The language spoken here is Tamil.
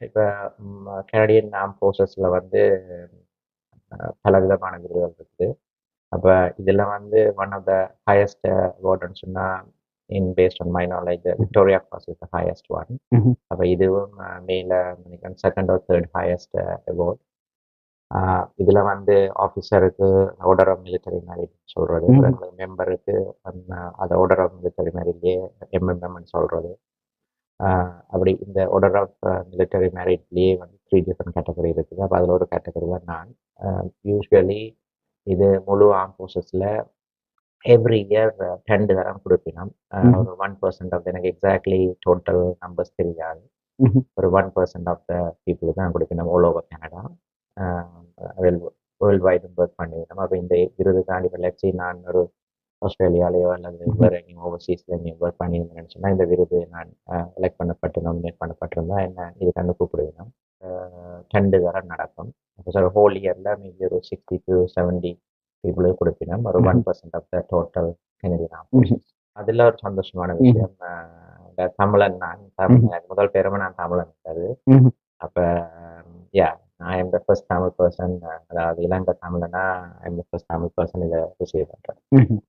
இப்போ கனடியன் ஆம் ஃபோர்ஸஸில் வந்து பல விதமான விருதுகள் இருக்குது. அப்போ இதில் வந்து ஒன் ஆஃப் த ஹையஸ்ட் அவார்டுன்னு சொன்னால் in based on my knowledge Victoria Cross is the highest one. அப்போ இதுவும் மேல நினைக்கிறேன் second or third highest award இதில் வந்து ஆஃபீஸருக்கு ஆர்டர் ஆஃப் மிலிட்டரி மேரிட் சொல்கிறது. மெம்பருக்கு அது ஆர்டர் ஆஃப் மிலிட்டரி மேரிட்லேயே எம்எம்எம்னு சொல்கிறது அப்படி இந்த ஆர்டர் ஆஃப் மிலிட்டரி மேரிட்லேயே வந்து த்ரீ டிஃப்ரெண்ட் கேட்டகரி இருக்குது. அப்போ அதில் ஒரு கேட்டகரி தான் நான். யூஸ்வலி இது முழு ஆர்ம் ஃபோர்ஸஸில் எவ்ரி இயர் ரெண்டு தரம் கொடுப்பினோம். ஒரு ஒன் பர்சன்ட் ஆஃப் எனக்கு எக்ஸாக்ட்லி டோட்டல் நம்பர்ஸ் தெரியாது. ஒரு ஒன் பர்சன்ட் ஆஃப் த பீப்புளுக்கு தான் கொடுப்பினோம் ஆல் ஓவர் கனடா வேர்ல்டு வைடும் ஒர்க் பண்ணியிருந்தோம். அப்போ இந்த விருதுக்காண்டி வளர்ச்சி நான் ஒரு ஆஸ்திரேலியாலேயோ அல்லது வேறு எங்கேயும் ஓவர்சீஸில் எங்கேயும் ஒர்க் பண்ணியிருந்தேன்னு சொன்னால் இந்த விருது நான் செலக்ட் பண்ணப்பட்டு நாமினேட் பண்ணப்பட்டிருந்தா என்ன இதுக்காண்டு கூப்பிடுவேன் ரெண்டு தரம் நடக்கும். சார் ஹோல் இயரில் மீதி ஒரு சிக்ஸ்டி டு செவன்டி பீப்புளுக்கு கொடுப்பினோம் ஒரு one percent of the total Canadian. அதில் ஒரு சந்தோஷமான விஷயம் தமிழன் நான் தமிழ் முதல் பேருமே நான் தமிழன் ம்ஹும். அப்போ யா I am the first Tamil person அதாவது இலங்கை தமிழனா I am the first Tamil person இதை ரிசீவ் பண்ணுறேன் ம்ஹும்.